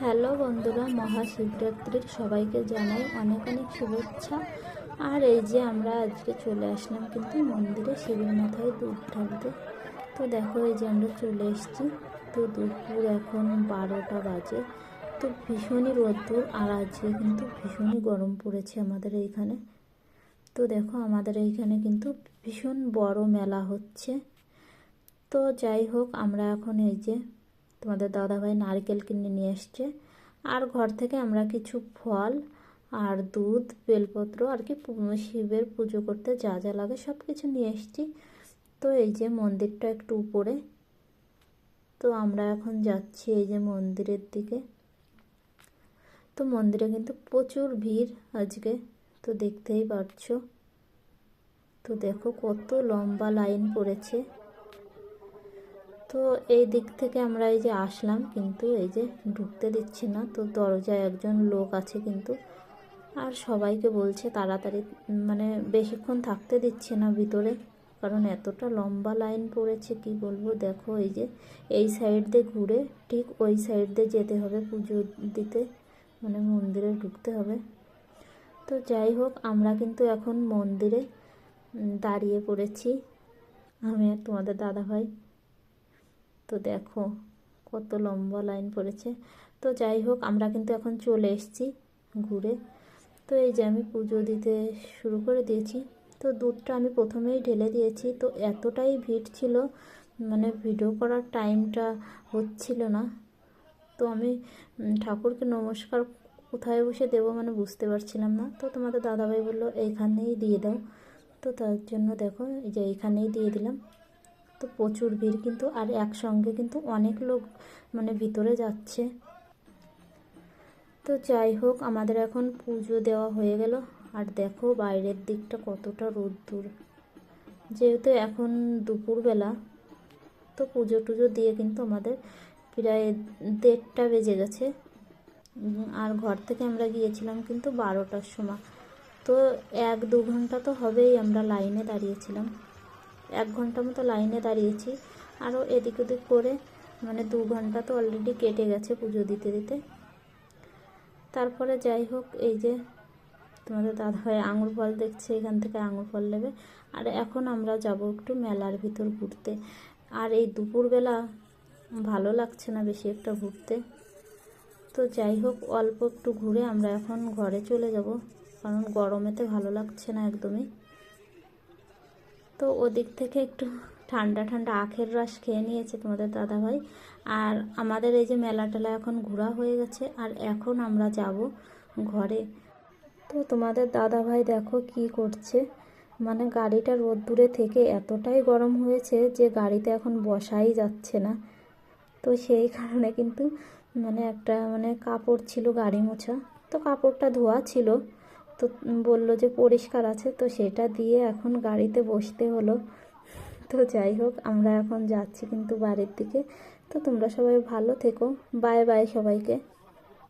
Hello বন্ধুরা, মহাশিবরাত্রির সবাইকে জানাই অনেক অনেক শুভেচ্ছা। আর এই যে আমরা আজকে চলে আসলাম কিন্তু মন্দিরে শিবের মাথায় দুধ ঢালতে। তো দেখো এই যে আমরা চলে এসেছি। তো দুপুর এখন বারোটা বাজে। তো ভীষণই রোদ্দুর আর আজকে কিন্তু ভীষণই গরম পড়েছে আমাদের এইখানে। তো দেখো আমাদের এইখানে কিন্তু ভীষণ বড় মেলা হচ্ছে। তো যাই হোক, আমরা এখন এই যে তোমাদের দাদাভাই নারকেল কিনে নিয়ে এসছে। আর ঘর থেকে আমরা কিছু ফল আর দুধ, বেলপত্র আর কি শিবের পুজো করতে যা যা লাগে সব কিছু নিয়ে এসছি। তো এই যে মন্দিরটা একটু উপরে। তো আমরা এখন যাচ্ছি এই যে মন্দিরের দিকে। তো মন্দিরে কিন্তু প্রচুর ভিড় আজকে, তো দেখতেই পারছ। তো দেখো কত লম্বা লাইন পড়েছে। তো এই দিক থেকে আমরা এই যে আসলাম, কিন্তু এই যে ঢুকতে দিচ্ছে না, তো দরজায় একজন লোক আছে কিন্তু, আর সবাইকে বলছে তাড়াতাড়ি মানে বেশিক্ষণ থাকতে দিচ্ছে না ভিতরে, কারণ এতটা লম্বা লাইন পড়েছে, কি বলব? দেখো এই যে, এই সাইড দিয়ে ঘুরে ঠিক ওই সাইড দিয়ে যেতে হবে পুজো দিতে মানে মন্দিরে ঢুকতে হবে। তো যাই হোক, আমরা কিন্তু এখন মন্দিরে দাঁড়িয়ে পড়েছি। আমি আর তোমাদের দাদা ভাই তো দেখো কত লম্বা লাইন পড়েছে। তো যাই হোক, আমরা কিন্তু এখন চলে এসেছি ঘুরে। তো এই যে আমি পুজো দিতে শুরু করে দিয়েছি। তো দুধটা আমি প্রথমেই ঢেলে দিয়েছি। তো এতটাই ভিড় ছিল মানে ভিডিও করার টাইমটা হচ্ছিল না। তো আমি ঠাকুরকে নমস্কার কোথায় বসে দেবো মানে বুঝতে পারছিলাম না। তো তোমাদের দাদাভাই বলল, এইখানেই দিয়ে দাও। তো তার জন্য দেখো, এই যে এইখানেই দিয়ে দিলাম। তো প্রচুর ভিড় কিন্তু, আর একসঙ্গে কিন্তু অনেক লোক মানে ভিতরে যাচ্ছে। তো যাই হোক, আমাদের এখন পুজো দেওয়া হয়ে গেল। আর দেখো বাইরের দিকটা কতটা রোদ্দুর। যেহেতু এখন দুপুরবেলা, তো পুজো টুজো দিয়ে কিন্তু আমাদের প্রায় দেড়টা বেজে গেছে। আর ঘর থেকে আমরা গিয়েছিলাম কিন্তু বারোটার সময়। তো এক দু ঘণ্টা তো হবেই আমরা লাইনে দাঁড়িয়েছিলাম। এক ঘণ্টা মতো লাইনে দাঁড়িয়েছি। আরও এদিক ওদিক করে মানে দু ঘণ্টা তো অলরেডি কেটে গেছে পুজো দিতে দিতে। তারপরে যাই হোক, এই যে তোমাদের দাদাভাই আঙুর ফল দেখছে, এখান থেকে আঙুর ফল নেবে। আর এখন আমরা যাব একটু মেলার ভিতর ঘুরতে। আর এই দুপুরবেলা ভালো লাগছে না বেশি একটা ঘুরতে। তো যাই হোক, অল্প একটু ঘুরে আমরা এখন ঘরে চলে যাব। কারণ গরমেতে ভালো লাগছে না একদমই। তো ওদিক থেকে একটু ঠান্ডা ঠান্ডা আখের রস খেয়ে নিয়েছে তোমাদের দাদাভাই। আর আমাদের এই যে মেলা টেলা এখন ঘোরা হয়ে গেছে, আর এখন আমরা যাব ঘরে। তো তোমাদের দাদাভাই দেখো কি করছে। মানে গাড়িটা রোদ্দুরে থেকে এতটাই গরম হয়েছে যে গাড়িতে এখন বসাই যাচ্ছে না। তো সেই কারণে কিন্তু মানে একটা মানে কাপড় ছিল গাড়ি মোছা। তো কাপড়টা ধোয়া ছিল। তো বলল যে পরিষ্কার আছে, তো সেটা দিয়ে এখন গাড়িতে বসতে হলো। তো যাই হোক, আমরা এখন যাচ্ছি কিন্তু বাড়ির দিকে। তো তোমরা সবাই ভালো থেকো। বাই বাই সবাইকে।